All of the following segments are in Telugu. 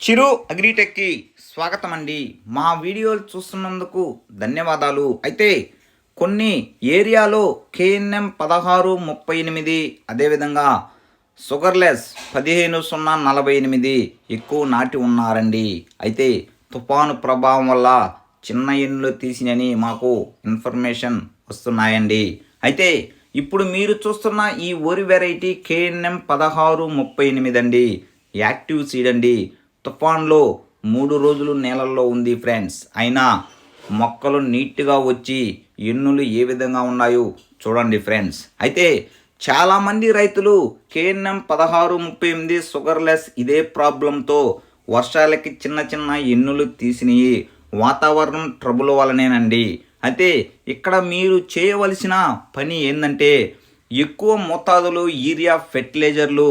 చిరు అగ్రిటెక్కి స్వాగతం అండి మా వీడియోలు చూస్తున్నందుకు ధన్యవాదాలు. అయితే కొన్ని ఏరియాలో కేఎన్ఎం పదహారు ముప్పై ఎనిమిది అదేవిధంగా షుగర్లెస్ పదిహేను సున్నా నలభై ఎనిమిది ఎక్కువ నాటి ఉన్నారండి. అయితే తుఫాను ప్రభావం వల్ల చిన్న ఎన్నులు తీసినని మాకు ఇన్ఫర్మేషన్ వస్తున్నాయండి. అయితే ఇప్పుడు మీరు చూస్తున్న ఈ వరి వెరైటీ కేఎన్ఎం పదహారు ముప్పై ఎనిమిది అండి. యాక్టివ్ సీడ్ అండి. తుఫాన్లో మూడు రోజులు నేలల్లో ఉంది ఫ్రెండ్స్. అయినా మొక్కలు నీట్గా వచ్చి ఎన్నులు ఏ విధంగా ఉన్నాయో చూడండి ఫ్రెండ్స్. అయితే చాలామంది రైతులు కేఎన్ఎం పదహారు ముప్పై ఎనిమిది షుగర్లెస్ ఇదే ప్రాబ్లంతో వర్షాలకి చిన్న చిన్న ఎన్నులు తీసినవి వాతావరణం ట్రబుల్ వలనేనండి. అయితే ఇక్కడ మీరు చేయవలసిన పని ఏంటంటే ఎక్కువ మోతాదులో యూరియా ఫెర్టిలైజర్లు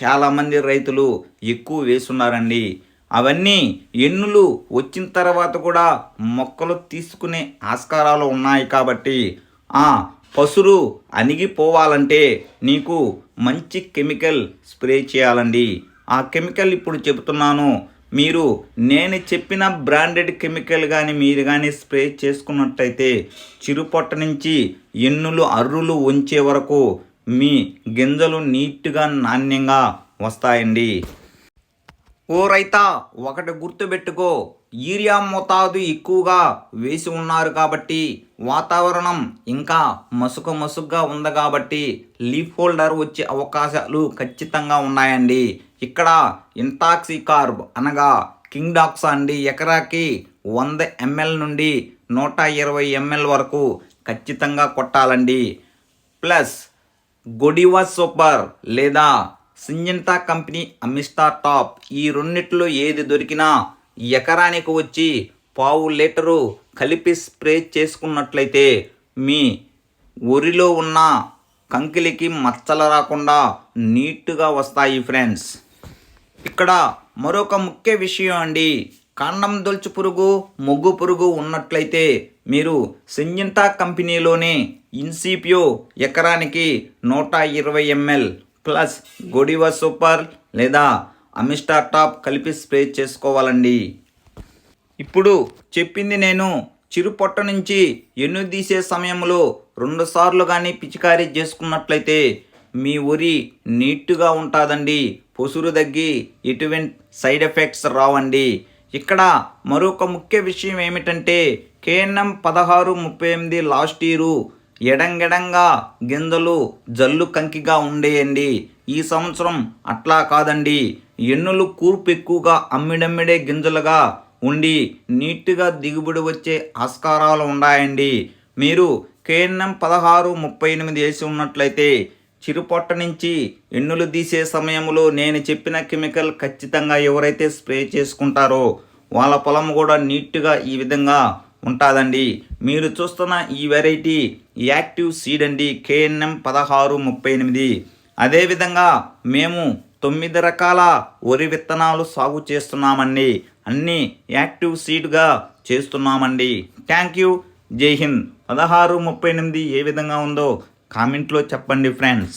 చాలామంది రైతులు ఎక్కువ వేస్తున్నారండి. అవన్నీ ఎన్నులు వచ్చిన తర్వాత కూడా మొక్కలు తీసుకునే ఆస్కారాలు ఉన్నాయి కాబట్టి ఆ పసురు అణిగిపోవాలంటే నీకు మంచి కెమికల్ స్ప్రే చేయాలండి. ఆ కెమికల్ ఇప్పుడు చెబుతున్నాను మీరు నేను చెప్పిన బ్రాండెడ్ కెమికల్ కానీ మీరు కానీ స్ప్రే చేసుకున్నట్టయితే చిరుపొట్ట నుంచి ఎన్నులు అర్రులు ఉంచే వరకు మీ గింజలు నీట్గా నాణ్యంగా వస్తాయండి. ఓ రైతా ఒకటి గుర్తుపెట్టుకో. యూరియా మోతాదు ఎక్కువగా వేసి ఉన్నారు కాబట్టి వాతావరణం ఇంకా మసుక మసుగ్గా ఉంది కాబట్టి లీఫ్ హోల్డర్ వచ్చే అవకాశాలు ఖచ్చితంగా ఉన్నాయండి. ఇక్కడ ఇంటాక్సీ కార్బ్ అనగా కింగ్డాక్స్ అండి. ఎకరాకి వంద ఎంఎల్ నుండి నూట ఇరవై ఎంఎల్ వరకు ఖచ్చితంగా కొట్టాలండి. ప్లస్ గొడివా సూపర్ లేదా సింజంటా కంపెనీ అమిస్టా టాప్. ఈ రెండిట్లో ఏది దొరికినా ఎకరానికి వచ్చి పావు లీటరు కలిపి స్ప్రే చేసుకున్నట్లయితే మీ ఒరిలో ఉన్న కంకిలికి మచ్చలు రాకుండా నీట్గా వస్తాయి ఫ్రెండ్స్. ఇక్కడ మరొక ముఖ్య విషయం అండి. కాండం దొల్చు పురుగు మొగ్గు పురుగు ఉన్నట్లయితే మీరు సింజంటా కంపెనీలోనే ఇన్సిపియో ఎకరానికి నూట ఇరవై ఎంఎల్ ప్లస్ గొడివ సూపర్ లేదా అమిస్టా టాప్ కలిపి స్ప్రే చేసుకోవాలండి. ఇప్పుడు చెప్పింది నేను చిరుపొట్ట నుంచి ఎన్ను తీసే సమయంలో రెండుసార్లు కానీ పిచికారీ చేసుకున్నట్లయితే మీ ఉరి నీట్గా ఉంటుందండి. పొసురు తగ్గి ఎటువంటి సైడ్ ఎఫెక్ట్స్ రావండి. ఇక్కడ మరొక ముఖ్య విషయం ఏమిటంటే కేఎన్ఎం పదహారు ముప్పై ఎనిమిది లాస్ట్ ఇయరు ఎడంగెడంగా గింజలు జల్లు కంకిగా ఉండేయండి. ఈ సంవత్సరం అట్లా కాదండి. ఎన్నులు కూర్పు ఎక్కువగా అమ్మిడమ్మిడే గింజలుగా ఉండి నీట్గా దిగుబడి వచ్చే ఆస్కారాలు ఉన్నాయండి మీరు కేఎన్ఎం పదహారు ముప్పై ఎనిమిది వేసి ఉన్నట్లయితే చిరుపొట్ట నుంచి ఎన్నులు తీసే సమయంలో నేను చెప్పిన కెమికల్ ఖచ్చితంగా ఎవరైతే స్ప్రే చేసుకుంటారో వాళ్ళ పొలం కూడా నీట్గా ఈ విధంగా ఉంటుందండి. మీరు చూస్తున్న ఈ వెరైటీ యాక్టివ్ సీడ్ అండి కేఎన్ఎం పదహారు ముప్పై ఎనిమిది. అదేవిధంగా మేము తొమ్మిది రకాల వరి విత్తనాలు సాగు చేస్తున్నామండి. అన్నీ యాక్టివ్ సీడ్గా చేస్తున్నామండి. Thank you. జై హింద్. పదహారు ముప్పై ఎనిమిది ఏ విధంగా ఉందో కామెంట్లో చెప్పండి ఫ్రెండ్స్.